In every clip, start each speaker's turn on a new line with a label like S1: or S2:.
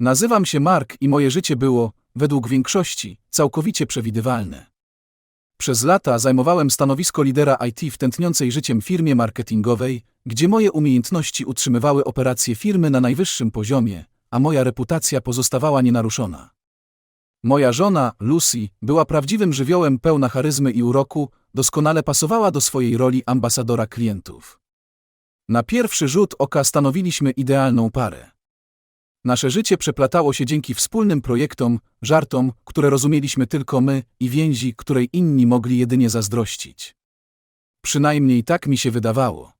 S1: Nazywam się Mark i moje życie było, według większości, całkowicie przewidywalne. Przez lata zajmowałem stanowisko lidera IT w tętniącej życiem firmie marketingowej, gdzie moje umiejętności utrzymywały operacje firmy na najwyższym poziomie, a moja reputacja pozostawała nienaruszona. Moja żona, Lucy, była prawdziwym żywiołem pełna charyzmy i uroku, doskonale pasowała do swojej roli ambasadora klientów. Na pierwszy rzut oka stanowiliśmy idealną parę. Nasze życie przeplatało się dzięki wspólnym projektom, żartom, które rozumieliśmy tylko my i więzi, której inni mogli jedynie zazdrościć. Przynajmniej tak mi się wydawało.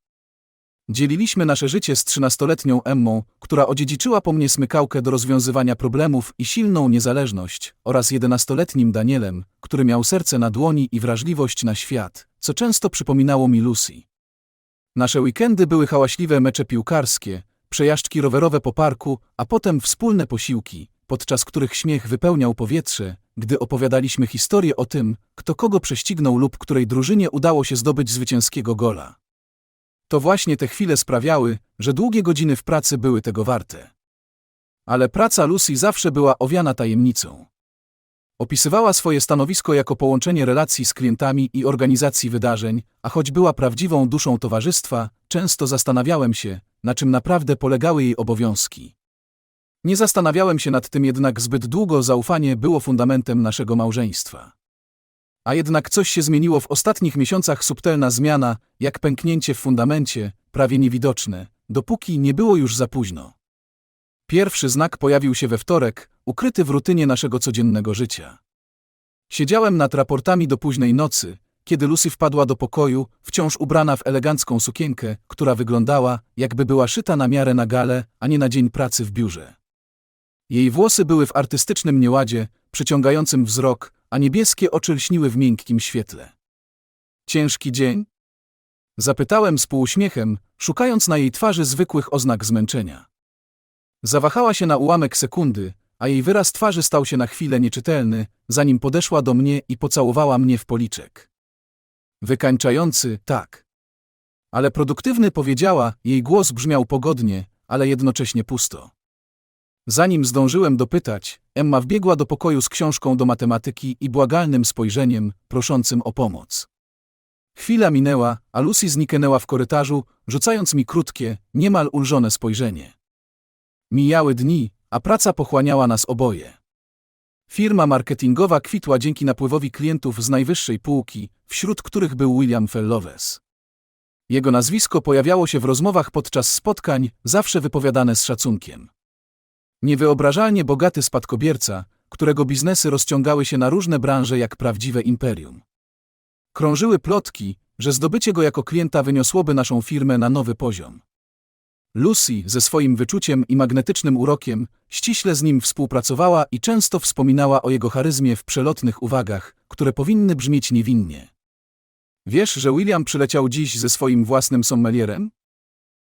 S1: Dzieliliśmy nasze życie z trzynastoletnią Emmą, która odziedziczyła po mnie smykałkę do rozwiązywania problemów i silną niezależność, oraz jedenastoletnim Danielem, który miał serce na dłoni i wrażliwość na świat, co często przypominało mi Lucy. Nasze weekendy były hałaśliwe mecze piłkarskie, przejażdżki rowerowe po parku, a potem wspólne posiłki, podczas których śmiech wypełniał powietrze, gdy opowiadaliśmy historię o tym, kto kogo prześcignął lub której drużynie udało się zdobyć zwycięskiego gola. To właśnie te chwile sprawiały, że długie godziny w pracy były tego warte. Ale praca Lucy zawsze była owiana tajemnicą. Opisywała swoje stanowisko jako połączenie relacji z klientami i organizacji wydarzeń, a choć była prawdziwą duszą towarzystwa, często zastanawiałem się, na czym naprawdę polegały jej obowiązki. Nie zastanawiałem się nad tym jednak zbyt długo, zaufanie było fundamentem naszego małżeństwa. A jednak coś się zmieniło w ostatnich miesiącach, subtelna zmiana, jak pęknięcie w fundamencie, prawie niewidoczne, dopóki nie było już za późno. Pierwszy znak pojawił się we wtorek, ukryty w rutynie naszego codziennego życia. Siedziałem nad raportami do późnej nocy, kiedy Lucy wpadła do pokoju, wciąż ubrana w elegancką sukienkę, która wyglądała, jakby była szyta na miarę na galę, a nie na dzień pracy w biurze. Jej włosy były w artystycznym nieładzie, przyciągającym wzrok, a niebieskie oczy lśniły w miękkim świetle. Ciężki dzień? Zapytałem z półuśmiechem, szukając na jej twarzy zwykłych oznak zmęczenia. Zawahała się na ułamek sekundy, a jej wyraz twarzy stał się na chwilę nieczytelny, zanim podeszła do mnie i pocałowała mnie w policzek. Wykańczający, tak. Ale produktywny powiedziała, jej głos brzmiał pogodnie, ale jednocześnie pusto. Zanim zdążyłem dopytać, Emma wbiegła do pokoju z książką do matematyki i błagalnym spojrzeniem, proszącym o pomoc. Chwila minęła, a Lucy zniknęła w korytarzu, rzucając mi krótkie, niemal ulżone spojrzenie. Mijały dni, a praca pochłaniała nas oboje. Firma marketingowa kwitła dzięki napływowi klientów z najwyższej półki, wśród których był William Fellowes. Jego nazwisko pojawiało się w rozmowach podczas spotkań, zawsze wypowiadane z szacunkiem. Niewyobrażalnie bogaty spadkobierca, którego biznesy rozciągały się na różne branże jak prawdziwe imperium. Krążyły plotki, że zdobycie go jako klienta wyniosłoby naszą firmę na nowy poziom. Lucy, ze swoim wyczuciem i magnetycznym urokiem, ściśle z nim współpracowała i często wspominała o jego charyzmie w przelotnych uwagach, które powinny brzmieć niewinnie. Wiesz, że William przyleciał dziś ze swoim własnym sommelierem?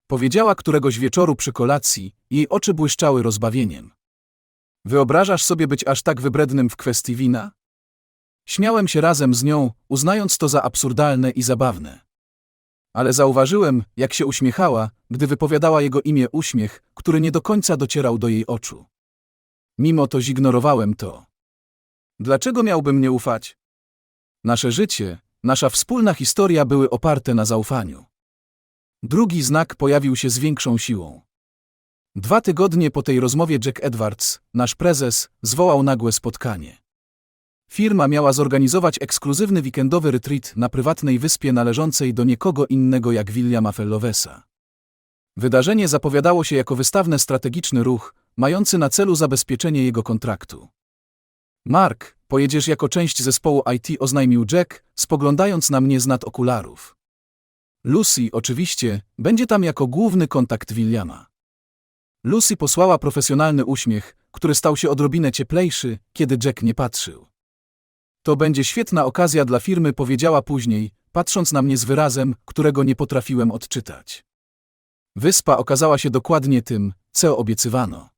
S1: Powiedziała któregoś wieczoru przy kolacji, jej oczy błyszczały rozbawieniem. Wyobrażasz sobie być aż tak wybrednym w kwestii wina? Śmiałem się razem z nią, uznając to za absurdalne i zabawne. Ale zauważyłem, jak się uśmiechała, gdy wypowiadała jego imię uśmiech, który nie do końca docierał do jej oczu. Mimo to zignorowałem to. Dlaczego miałbym nie ufać? Nasze życie, nasza wspólna historia były oparte na zaufaniu. Drugi znak pojawił się z większą siłą. Dwa tygodnie po tej rozmowie Jack Edwards, nasz prezes, zwołał nagłe spotkanie. Firma miała zorganizować ekskluzywny weekendowy retreat na prywatnej wyspie należącej do nikogo innego jak Williama Fellowesa. Wydarzenie zapowiadało się jako wystawny strategiczny ruch, mający na celu zabezpieczenie jego kontraktu. Mark, pojedziesz jako część zespołu IT, oznajmił Jack, spoglądając na mnie z nad okularów. Lucy, oczywiście, będzie tam jako główny kontakt Williama. Lucy posłała profesjonalny uśmiech, który stał się odrobinę cieplejszy, kiedy Jack nie patrzył. To będzie świetna okazja dla firmy, powiedziała później, patrząc na mnie z wyrazem, którego nie potrafiłem odczytać. Wyspa okazała się dokładnie tym, co obiecywano.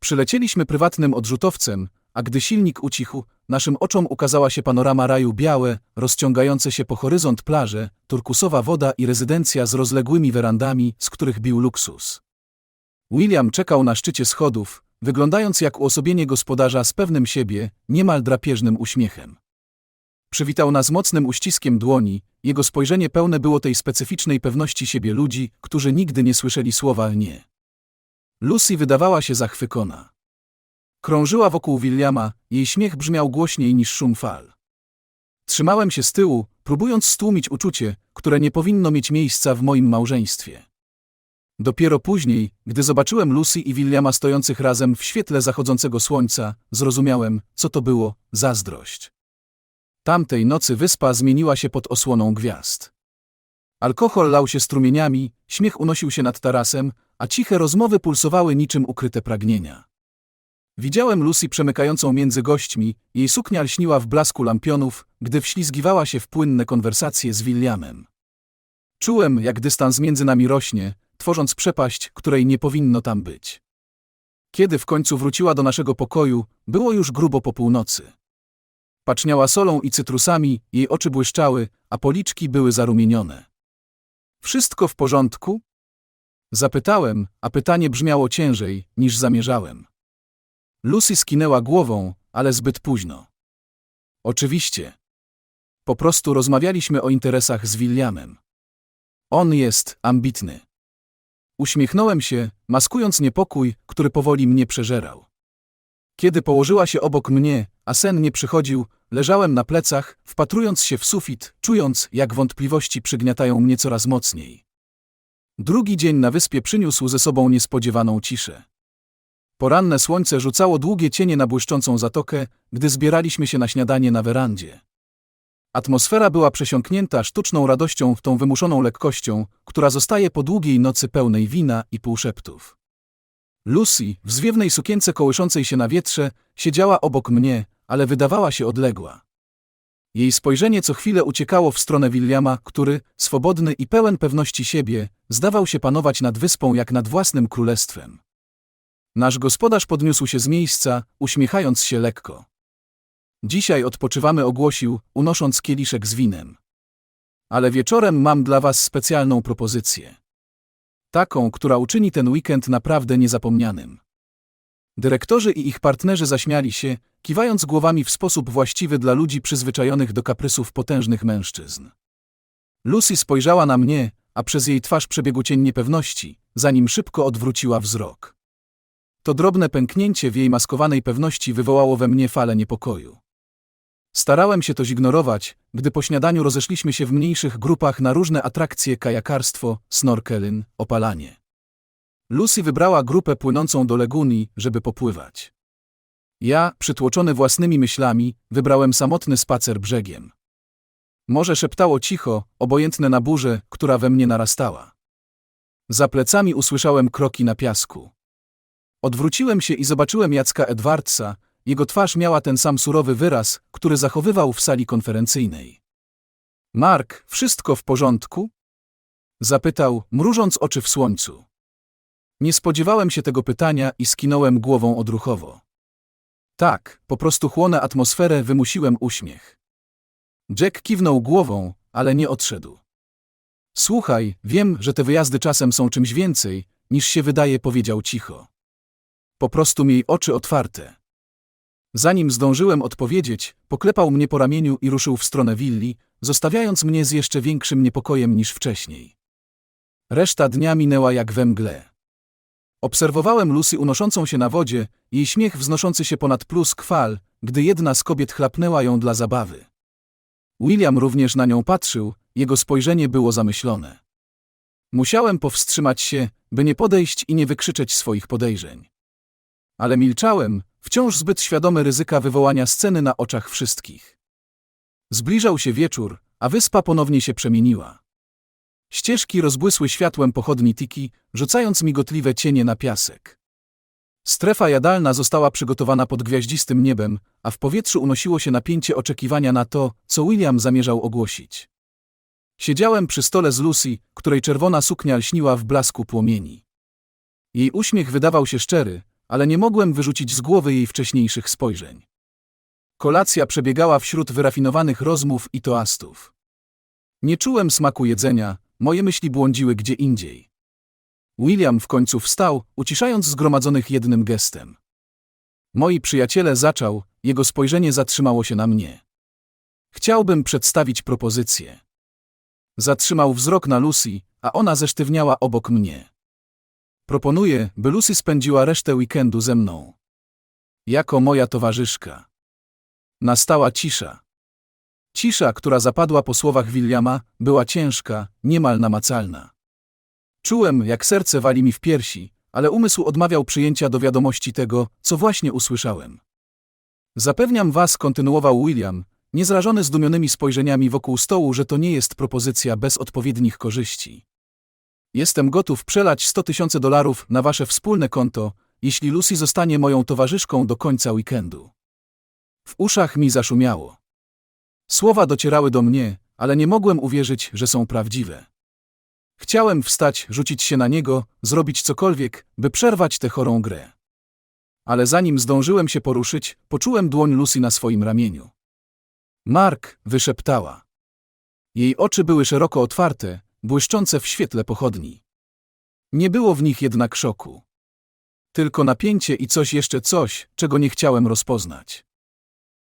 S1: Przylecieliśmy prywatnym odrzutowcem, a gdy silnik ucichł, naszym oczom ukazała się panorama raju białe, rozciągające się po horyzont plaże, turkusowa woda i rezydencja z rozległymi werandami, z których bił luksus. William czekał na szczycie schodów, wyglądając jak uosobienie gospodarza z pewnym siebie, niemal drapieżnym uśmiechem. Przywitał nas mocnym uściskiem dłoni, jego spojrzenie pełne było tej specyficznej pewności siebie ludzi, którzy nigdy nie słyszeli słowa nie. Lucy wydawała się zachwycona. Krążyła wokół Williama, jej śmiech brzmiał głośniej niż szum fal. Trzymałem się z tyłu, próbując stłumić uczucie, które nie powinno mieć miejsca w moim małżeństwie. Dopiero później, gdy zobaczyłem Lucy i Williama stojących razem w świetle zachodzącego słońca, zrozumiałem, co to było zazdrość. Tamtej nocy wyspa zmieniła się pod osłoną gwiazd. Alkohol lał się strumieniami, śmiech unosił się nad tarasem, a ciche rozmowy pulsowały niczym ukryte pragnienia. Widziałem Lucy przemykającą między gośćmi, jej suknia lśniła w blasku lampionów, gdy wślizgiwała się w płynne konwersacje z Williamem. Czułem, jak dystans między nami rośnie, tworząc przepaść, której nie powinno tam być. Kiedy w końcu wróciła do naszego pokoju, było już grubo po północy. Paczniała solą i cytrusami, jej oczy błyszczały, a policzki były zarumienione. Wszystko w porządku? Zapytałem, a pytanie brzmiało ciężej, niż zamierzałem. Lucy skinęła głową, ale zbyt późno. Oczywiście. Po prostu rozmawialiśmy o interesach z Williamem. On jest ambitny. Uśmiechnąłem się, maskując niepokój, który powoli mnie przeżerał. Kiedy położyła się obok mnie, a sen nie przychodził, leżałem na plecach, wpatrując się w sufit, czując, jak wątpliwości przygniatają mnie coraz mocniej. Drugi dzień na wyspie przyniósł ze sobą niespodziewaną ciszę. Poranne słońce rzucało długie cienie na błyszczącą zatokę, gdy zbieraliśmy się na śniadanie na werandzie. Atmosfera była przesiąknięta sztuczną radością tą wymuszoną lekkością, która zostaje po długiej nocy pełnej wina i półszeptów. Lucy, w zwiewnej sukience kołyszącej się na wietrze, siedziała obok mnie, ale wydawała się odległa. Jej spojrzenie co chwilę uciekało w stronę Williama, który, swobodny i pełen pewności siebie, zdawał się panować nad wyspą jak nad własnym królestwem. Nasz gospodarz podniósł się z miejsca, uśmiechając się lekko. Dzisiaj odpoczywamy, ogłosił, unosząc kieliszek z winem. Ale wieczorem mam dla was specjalną propozycję. Taką, która uczyni ten weekend naprawdę niezapomnianym. Dyrektorzy i ich partnerzy zaśmiali się, kiwając głowami w sposób właściwy dla ludzi przyzwyczajonych do kaprysów potężnych mężczyzn. Lucy spojrzała na mnie, a przez jej twarz przebiegł cień niepewności, zanim szybko odwróciła wzrok. To drobne pęknięcie w jej maskowanej pewności wywołało we mnie falę niepokoju. Starałem się to zignorować, gdy po śniadaniu rozeszliśmy się w mniejszych grupach na różne atrakcje kajakarstwo, snorkelin, opalanie. Lucy wybrała grupę płynącą do Leguni, żeby popływać. Ja, przytłoczony własnymi myślami, wybrałem samotny spacer brzegiem. Morze szeptało cicho, obojętne na burzę, która we mnie narastała. Za plecami usłyszałem kroki na piasku. Odwróciłem się i zobaczyłem Jacka Edwardsa, jego twarz miała ten sam surowy wyraz, który zachowywał w sali konferencyjnej. Mark, wszystko w porządku? Zapytał, mrużąc oczy w słońcu. Nie spodziewałem się tego pytania i skinąłem głową odruchowo. Tak, po prostu chłonę atmosferę, wymusiłem uśmiech. Jack kiwnął głową, ale nie odszedł. Słuchaj, wiem, że te wyjazdy czasem są czymś więcej, niż się wydaje, powiedział cicho. Po prostu miej oczy otwarte. Zanim zdążyłem odpowiedzieć, poklepał mnie po ramieniu i ruszył w stronę willi, zostawiając mnie z jeszcze większym niepokojem niż wcześniej. Reszta dnia minęła jak we mgle. Obserwowałem Lucy unoszącą się na wodzie, jej śmiech wznoszący się ponad plusk fal, gdy jedna z kobiet chlapnęła ją dla zabawy. William również na nią patrzył, jego spojrzenie było zamyślone. Musiałem powstrzymać się, by nie podejść i nie wykrzyczeć swoich podejrzeń. Ale milczałem, wciąż zbyt świadomy ryzyka wywołania sceny na oczach wszystkich. Zbliżał się wieczór, a wyspa ponownie się przemieniła. Ścieżki rozbłysły światłem pochodni Tiki, rzucając migotliwe cienie na piasek. Strefa jadalna została przygotowana pod gwiaździstym niebem, a w powietrzu unosiło się napięcie oczekiwania na to, co William zamierzał ogłosić. Siedziałem przy stole z Lucy, której czerwona suknia lśniła w blasku płomieni. Jej uśmiech wydawał się szczery, ale nie mogłem wyrzucić z głowy jej wcześniejszych spojrzeń. Kolacja przebiegała wśród wyrafinowanych rozmów i toastów. Nie czułem smaku jedzenia, moje myśli błądziły gdzie indziej. William w końcu wstał, uciszając zgromadzonych jednym gestem. Moi przyjaciele zaczął, jego spojrzenie zatrzymało się na mnie. Chciałbym przedstawić propozycję. Zatrzymał wzrok na Lucy, a ona zesztywniała obok mnie. Proponuję, by Lucy spędziła resztę weekendu ze mną. Jako moja towarzyszka. Nastała cisza. Cisza, która zapadła po słowach Williama, była ciężka, niemal namacalna. Czułem, jak serce wali mi w piersi, ale umysł odmawiał przyjęcia do wiadomości tego, co właśnie usłyszałem. Zapewniam was, kontynuował William, niezrażony zdumionymi spojrzeniami wokół stołu, że to nie jest propozycja bez odpowiednich korzyści. Jestem gotów przelać 100 tysięcy dolarów na wasze wspólne konto, jeśli Lucy zostanie moją towarzyszką do końca weekendu. W uszach mi zaszumiało. Słowa docierały do mnie, ale nie mogłem uwierzyć, że są prawdziwe. Chciałem wstać, rzucić się na niego, zrobić cokolwiek, by przerwać tę chorą grę. Ale zanim zdążyłem się poruszyć, poczułem dłoń Lucy na swoim ramieniu. Mark, wyszeptała. Jej oczy były szeroko otwarte, błyszczące w świetle pochodni. Nie było w nich jednak szoku. Tylko napięcie i coś jeszcze coś, czego nie chciałem rozpoznać.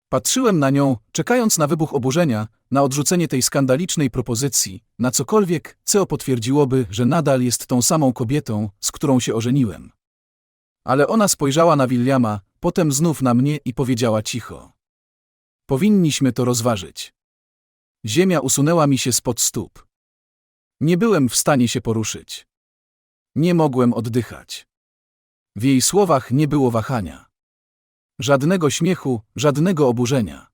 S1: Patrzyłem na nią, czekając na wybuch oburzenia, na odrzucenie tej skandalicznej propozycji, na cokolwiek, co potwierdziłoby, że nadal jest tą samą kobietą, z którą się ożeniłem. Ale ona spojrzała na Williama, potem znów na mnie i powiedziała cicho. Powinniśmy to rozważyć. Ziemia usunęła mi się spod stóp. Nie byłem w stanie się poruszyć. Nie mogłem oddychać. W jej słowach nie było wahania. Żadnego śmiechu, żadnego oburzenia.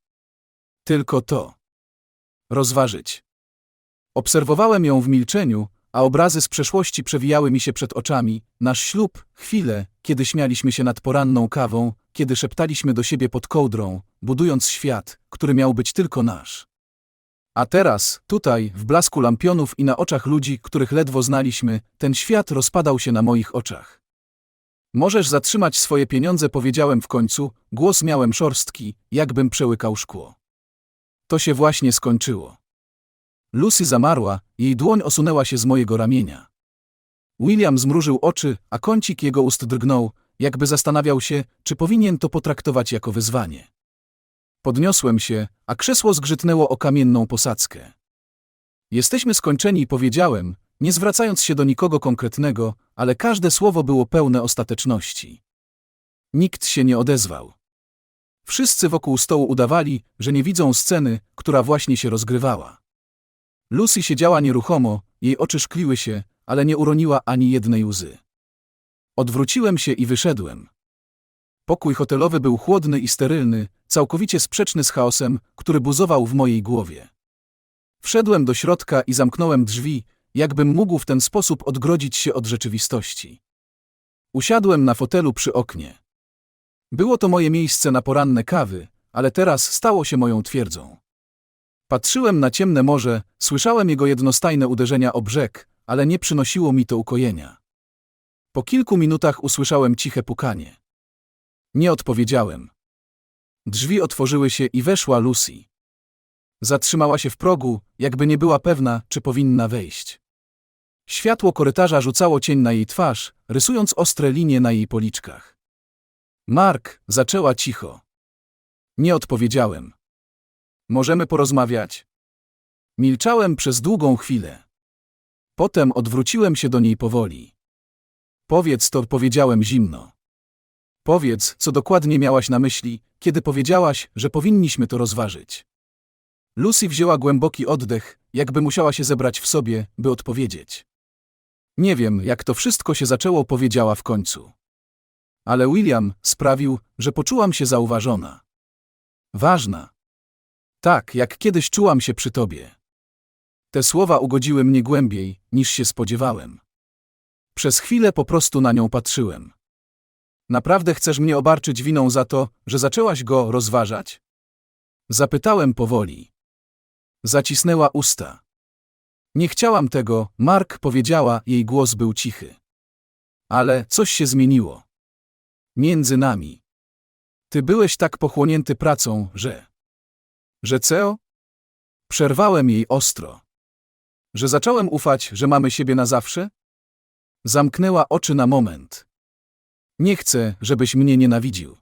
S1: Tylko to. Rozważyć. Obserwowałem ją w milczeniu, a obrazy z przeszłości przewijały mi się przed oczami, nasz ślub, chwilę, kiedy śmialiśmy się nad poranną kawą, kiedy szeptaliśmy do siebie pod kołdrą, budując świat, który miał być tylko nasz. A teraz, tutaj, w blasku lampionów i na oczach ludzi, których ledwo znaliśmy, ten świat rozpadał się na moich oczach. Możesz zatrzymać swoje pieniądze, powiedziałem w końcu, głos miałem szorstki, jakbym przełykał szkło. To się właśnie skończyło. Lucy zamarła, jej dłoń osunęła się z mojego ramienia. William zmrużył oczy, a kącik jego ust drgnął, jakby zastanawiał się, czy powinien to potraktować jako wyzwanie. Podniosłem się, a krzesło zgrzytnęło o kamienną posadzkę. Jesteśmy skończeni, powiedziałem, nie zwracając się do nikogo konkretnego, ale każde słowo było pełne ostateczności. Nikt się nie odezwał. Wszyscy wokół stołu udawali, że nie widzą sceny, która właśnie się rozgrywała. Lucy siedziała nieruchomo, jej oczy szkliły się, ale nie uroniła ani jednej łzy. Odwróciłem się i wyszedłem. Pokój hotelowy był chłodny i sterylny, całkowicie sprzeczny z chaosem, który buzował w mojej głowie. Wszedłem do środka i zamknąłem drzwi, jakbym mógł w ten sposób odgrodzić się od rzeczywistości. Usiadłem na fotelu przy oknie. Było to moje miejsce na poranne kawy, ale teraz stało się moją twierdzą. Patrzyłem na ciemne morze, słyszałem jego jednostajne uderzenia o brzeg, ale nie przynosiło mi to ukojenia. Po kilku minutach usłyszałem ciche pukanie. Nie odpowiedziałem. Drzwi otworzyły się i weszła Lucy. Zatrzymała się w progu, jakby nie była pewna, czy powinna wejść. Światło korytarza rzucało cień na jej twarz, rysując ostre linie na jej policzkach. Mark zaczęła cicho. Nie odpowiedziałem. Możemy porozmawiać? Milczałem przez długą chwilę. Potem odwróciłem się do niej powoli. Powiedz to, powiedziałem zimno. Powiedz, co dokładnie miałaś na myśli, kiedy powiedziałaś, że powinniśmy to rozważyć. Lucy wzięła głęboki oddech, jakby musiała się zebrać w sobie, by odpowiedzieć. Nie wiem, jak to wszystko się zaczęło, powiedziała w końcu. Ale William sprawił, że poczułam się zauważona. Ważna. Tak, jak kiedyś czułam się przy tobie. Te słowa ugodziły mnie głębiej, niż się spodziewałem. Przez chwilę po prostu na nią patrzyłem. Naprawdę chcesz mnie obarczyć winą za to, że zaczęłaś go rozważać? Zapytałem powoli. Zacisnęła usta. Nie chciałam tego, Mark powiedziała, jej głos był cichy. Ale coś się zmieniło. Między nami. Ty byłeś tak pochłonięty pracą, że... Że co? Przerwałem jej ostro. Że zacząłem ufać, że mamy siebie na zawsze? Zamknęła oczy na moment. Nie chcę, żebyś mnie nienawidził.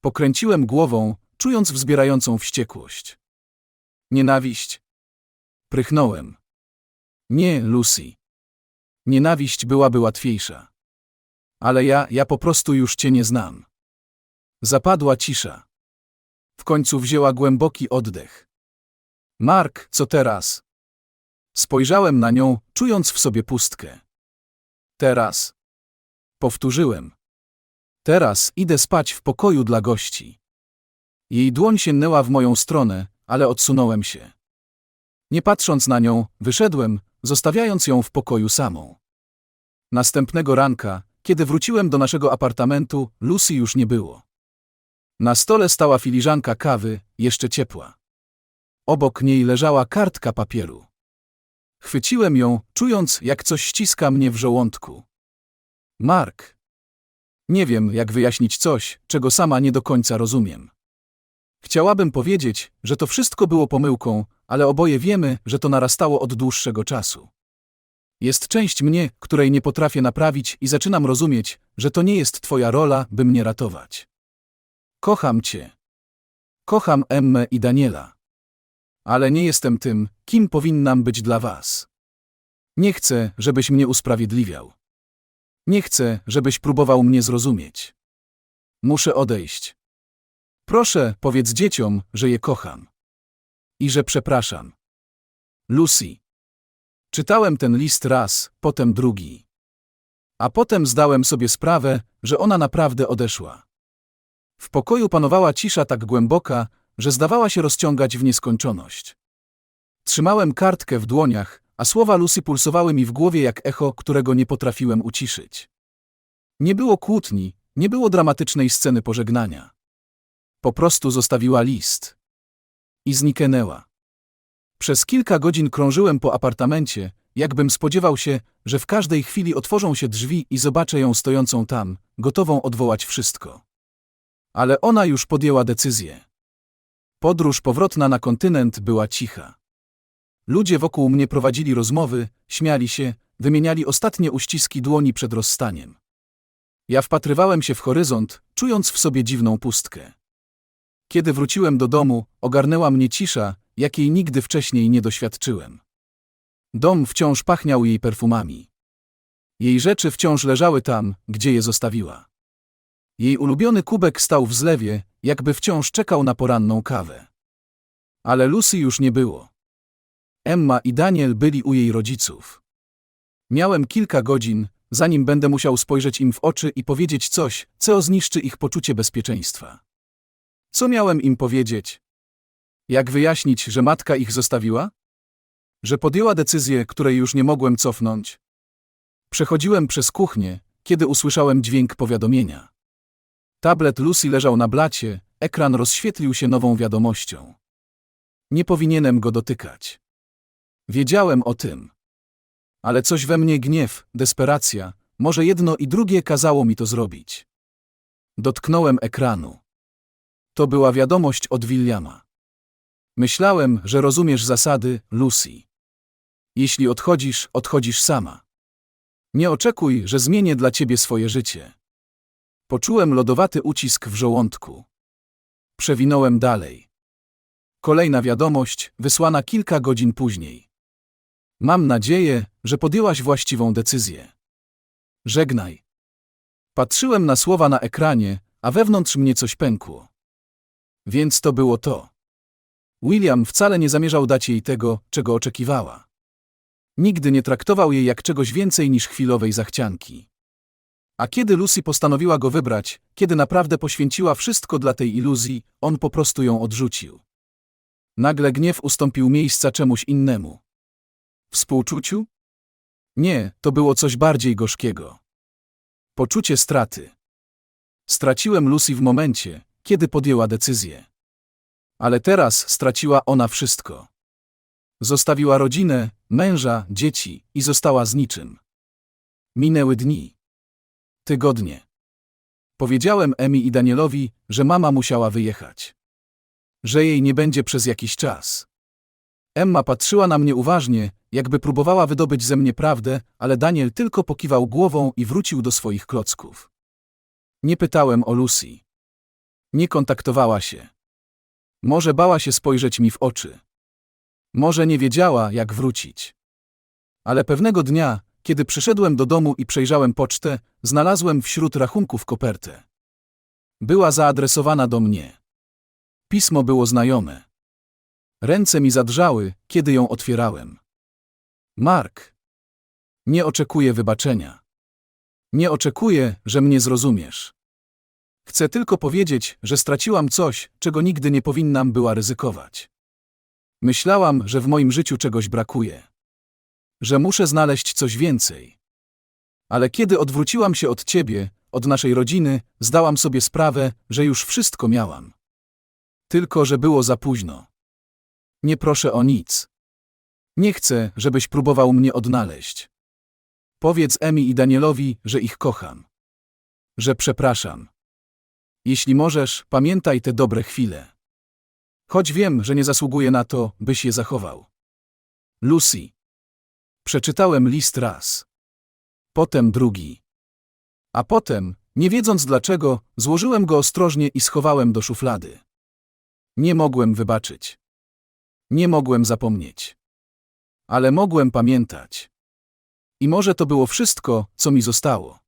S1: Pokręciłem głową, czując wzbierającą wściekłość. Nienawiść. Prychnąłem. Nie, Lucy. Nienawiść byłaby łatwiejsza. Ale ja, ja po prostu już cię nie znam. Zapadła cisza. W końcu wzięła głęboki oddech. Mark, co teraz? Spojrzałem na nią, czując w sobie pustkę. Teraz. Powtórzyłem. Teraz idę spać w pokoju dla gości. Jej dłoń sięgnęła w moją stronę, ale odsunąłem się. Nie patrząc na nią, wyszedłem, zostawiając ją w pokoju samą. Następnego ranka, kiedy wróciłem do naszego apartamentu, Lucy już nie było. Na stole stała filiżanka kawy, jeszcze ciepła. Obok niej leżała kartka papieru. Chwyciłem ją, czując, jak coś ściska mnie w żołądku. Mark. Nie wiem, jak wyjaśnić coś, czego sama nie do końca rozumiem. Chciałabym powiedzieć, że to wszystko było pomyłką, ale oboje wiemy, że to narastało od dłuższego czasu. Jest część mnie, której nie potrafię naprawić i zaczynam rozumieć, że to nie jest twoja rola, by mnie ratować. Kocham cię. Kocham Emmę i Daniela. Ale nie jestem tym, kim powinnam być dla was. Nie chcę, żebyś mnie usprawiedliwiał. Nie chcę, żebyś próbował mnie zrozumieć. Muszę odejść. Proszę, powiedz dzieciom, że je kocham. I że przepraszam. Lucy. Czytałem ten list raz, potem drugi. A potem zdałem sobie sprawę, że ona naprawdę odeszła. W pokoju panowała cisza tak głęboka, że zdawała się rozciągać w nieskończoność. Trzymałem kartkę w dłoniach, a słowa Lucy pulsowały mi w głowie jak echo, którego nie potrafiłem uciszyć. Nie było kłótni, nie było dramatycznej sceny pożegnania. Po prostu zostawiła list. I zniknęła. Przez kilka godzin krążyłem po apartamencie, jakbym spodziewał się, że w każdej chwili otworzą się drzwi i zobaczę ją stojącą tam, gotową odwołać wszystko. Ale ona już podjęła decyzję. Podróż powrotna na kontynent była cicha. Ludzie wokół mnie prowadzili rozmowy, śmiali się, wymieniali ostatnie uściski dłoni przed rozstaniem. Ja wpatrywałem się w horyzont, czując w sobie dziwną pustkę. Kiedy wróciłem do domu, ogarnęła mnie cisza, jakiej nigdy wcześniej nie doświadczyłem. Dom wciąż pachniał jej perfumami. Jej rzeczy wciąż leżały tam, gdzie je zostawiła. Jej ulubiony kubek stał w zlewie, jakby wciąż czekał na poranną kawę. Ale Lucy już nie było. Emma i Daniel byli u jej rodziców. Miałem kilka godzin, zanim będę musiał spojrzeć im w oczy i powiedzieć coś, co zniszczy ich poczucie bezpieczeństwa. Co miałem im powiedzieć? Jak wyjaśnić, że matka ich zostawiła? Że podjęła decyzję, której już nie mogłem cofnąć? Przechodziłem przez kuchnię, kiedy usłyszałem dźwięk powiadomienia. Tablet Lucy leżał na blacie, ekran rozświetlił się nową wiadomością. Nie powinienem go dotykać. Wiedziałem o tym. Ale coś we mnie gniew, desperacja, może jedno i drugie kazało mi to zrobić. Dotknąłem ekranu. To była wiadomość od Williama. Myślałem, że rozumiesz zasady, Lucy. Jeśli odchodzisz, odchodzisz sama. Nie oczekuj, że zmienię dla ciebie swoje życie. Poczułem lodowaty ucisk w żołądku. Przewinąłem dalej. Kolejna wiadomość, wysłana kilka godzin później. Mam nadzieję, że podjęłaś właściwą decyzję. Żegnaj. Patrzyłem na słowa na ekranie, a wewnątrz mnie coś pękło. Więc to było to. William wcale nie zamierzał dać jej tego, czego oczekiwała. Nigdy nie traktował jej jak czegoś więcej niż chwilowej zachcianki. A kiedy Lucy postanowiła go wybrać, kiedy naprawdę poświęciła wszystko dla tej iluzji, on po prostu ją odrzucił. Nagle gniew ustąpił miejsca czemuś innemu. Współczuciu? Nie, to było coś bardziej gorzkiego. Poczucie straty. Straciłem Lucy w momencie, kiedy podjęła decyzję. Ale teraz straciła ona wszystko. Zostawiła rodzinę, męża, dzieci i została z niczym. Minęły dni. Tygodnie. Powiedziałem Emi i Danielowi, że mama musiała wyjechać. Że jej nie będzie przez jakiś czas. Emma patrzyła na mnie uważnie, jakby próbowała wydobyć ze mnie prawdę, ale Daniel tylko pokiwał głową i wrócił do swoich klocków. Nie pytałem o Lucy. Nie kontaktowała się. Może bała się spojrzeć mi w oczy. Może nie wiedziała, jak wrócić. Ale pewnego dnia, kiedy przyszedłem do domu i przejrzałem pocztę, znalazłem wśród rachunków kopertę. Była zaadresowana do mnie. Pismo było znajome. Ręce mi zadrżały, kiedy ją otwierałem. Mark. Nie oczekuję wybaczenia. Nie oczekuję, że mnie zrozumiesz. Chcę tylko powiedzieć, że straciłam coś, czego nigdy nie powinnam była ryzykować. Myślałam, że w moim życiu czegoś brakuje. Że muszę znaleźć coś więcej. Ale kiedy odwróciłam się od ciebie, od naszej rodziny, zdałam sobie sprawę, że już wszystko miałam. Tylko, że było za późno. Nie proszę o nic. Nie chcę, żebyś próbował mnie odnaleźć. Powiedz Emi i Danielowi, że ich kocham. Że przepraszam. Jeśli możesz, pamiętaj te dobre chwile. Choć wiem, że nie zasługuję na to, byś je zachował. Lucy. Przeczytałem list raz. Potem drugi. A potem, nie wiedząc dlaczego, złożyłem go ostrożnie i schowałem do szuflady. Nie mogłem wybaczyć. Nie mogłem zapomnieć. Ale mogłem pamiętać. I może to było wszystko, co mi zostało.